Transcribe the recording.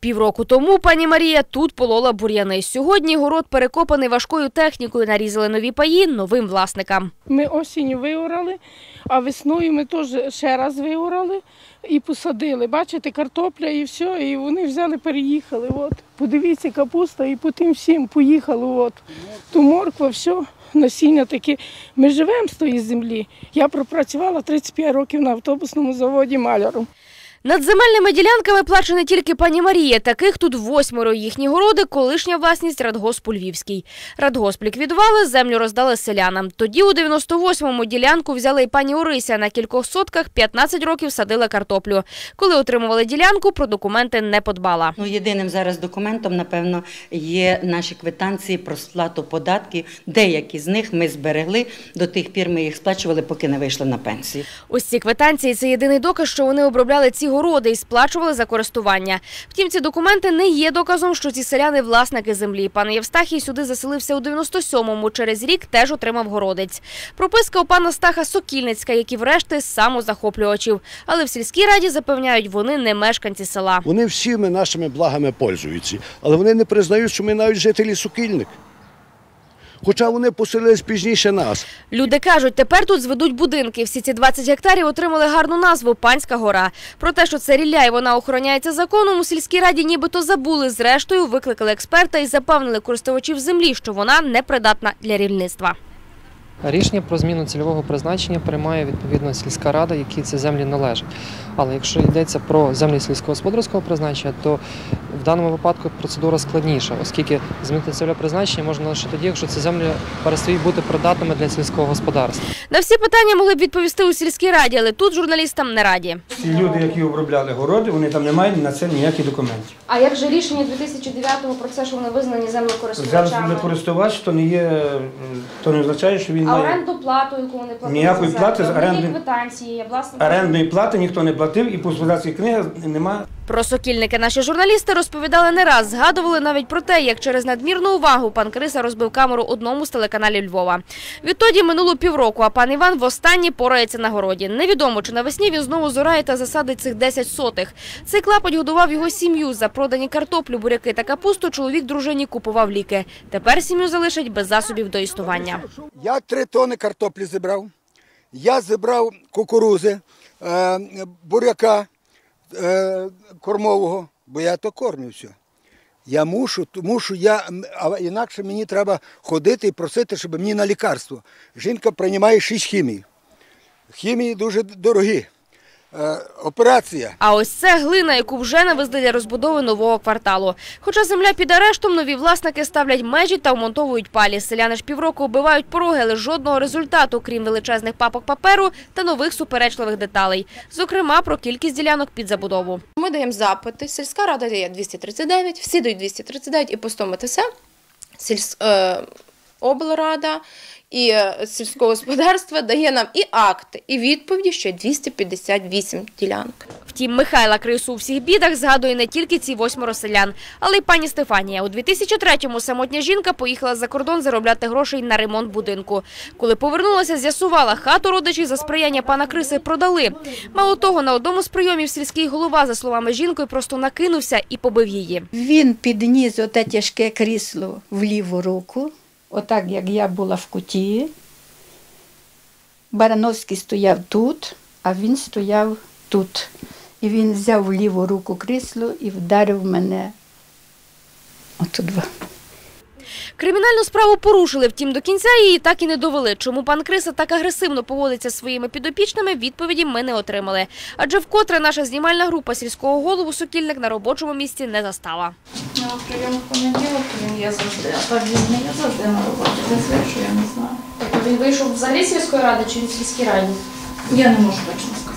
Півроку тому пані Марія тут полола бур'яни. Сьогодні город перекопаний важкою технікою, нарізали нові паї новим власникам. Ми осінню виорали, а весною ми теж ще раз виорали і посадили. Бачите, картопля і все, і вони взяли, переїхали. От. Подивіться, капуста, і по тим всім поїхали. От. Ту морква, все, насіння таке. Ми живемо з тої землі. Я пропрацювала 35 років на автобусному заводі маляром. Над земельними ділянками плаче не тільки пані Марія. Таких тут восьмеро їхні городи, колишня власність Радгоспу Львівський. Радгосп ліквідували, землю роздали селянам. Тоді у 98-му ділянку взяли й пані Орися. На кількох сотках 15 років садила картоплю. Коли отримували ділянку, про документи не подбала. Ну, єдиним зараз документом, напевно, є наші квитанції про сплату податків. Деякі з них ми зберегли. До тих пір ми їх сплачували, поки не вийшли на пенсію. Ось ці квитанції – це єдиний доказ, що вони обробляли ці городи і сплачували за користування. Втім, ці документи не є доказом, що ці селяни – власники землі. Пан Євстахій сюди заселився у 97-му. Через рік теж отримав городець. Прописка у пана Стаха Сокільницька, як і врешті самозахоплювачів. Але в сільській раді запевняють, вони не мешканці села. Вони всіми нашими благами пользуються, але вони не признають, що ми навіть жителі Сокільник. Хоча вони поселились пізніше нас. Люди кажуть, тепер тут зведуть будинки. Всі ці 20 гектарів отримали гарну назву Панська гора. Про те, що це рілля і вона охороняється законом, у сільській раді нібито забули. Зрештою, викликали експерта і запевнили користувачів землі, що вона непридатна для рільництва. Рішення про зміну цільового призначення приймає відповідно сільська рада, якій ці землі належать. Але якщо йдеться про землі сільськогосподарського призначення, то в даному випадку процедура складніша, оскільки змінити цільове призначення можна лише тоді, якщо ці землі перестають бути придатними для сільського господарства. На всі питання могли б відповісти у сільській раді, але тут журналістам не раді. Ці люди, які обробляли городи, вони там не мають на це ніяких документів. А як же рішення 2009-го про це, що вони визнані Зараз користувач, то не є, то не означає, що він має плату, яку вони платили Ніякої плати з вони оренди- квитанції, власне. орендної плати, ніхто не платив, і по господарській книгах немає. Про сокільники наші журналісти розповідали не раз. Згадували навіть про те, як через надмірну увагу пан Криса розбив камеру одному з телеканалів Львова. Відтоді минуло півроку, а пан Іван востаннє порається на городі. Невідомо, чи навесні він знову зорає та засадить цих 10 сотих. Цей клапоть годував його сім'ю. За продані картоплю, буряки та капусту чоловік дружині купував ліки. Тепер сім'ю залишить без засобів до існування. Я три тони картоплі зібрав. Я зібрав кукурузи, е, буряка кормового, бо я то кормлю все. Я мушу, тому я, а інакше мені треба ходити і просити, щоб мені на лікарство. Жінка приймає 6 хімій. Хімії дуже дорогі. Е, операція. А ось це глина, яку вже навезли для розбудови нового кварталу. Хоча земля під арештом, нові власники ставлять межі та вмонтовують палі. Селяни ж півроку оббивають пороги, але жодного результату, крім величезних папок паперу та нових суперечливих деталей. Зокрема, про кількість ділянок під забудову. Ми даємо запити. Сільська рада дає 239, всі дають 239 і по 100 МТС. Сільсь... Облрада і е, сільського господарства дає нам і акти, і відповіді, що 258 ділянок. Втім, Михайла Крису у всіх бідах згадує не тільки ці восьмеро селян, але й пані Стефанія. У 2003-му самотня жінка поїхала за кордон заробляти грошей на ремонт будинку. Коли повернулася, з'ясувала, хату родичі за сприяння пана Криси продали. Мало того, на одному з прийомів сільський голова, за словами жінки, просто накинувся і побив її. Він підніс оте тяжке крісло в ліву руку отак як я була в куті. Барановський стояв тут, а він стояв тут. І він взяв в ліву руку крісло і вдарив мене отут. Кримінальну справу порушили, втім до кінця її так і не довели. Чому пан Криса так агресивно поводиться своїми підопічними, відповіді ми не отримали. Адже вкотре наша знімальна група сільського голову Сокільник на робочому місці не застала. Ну, прийом в понеділок він є завжди, а так він не є завжди на роботі. Він вийшов, я не знаю. Тобто він вийшов взагалі з сільської ради чи в сільській раді? Я не можу точно сказати.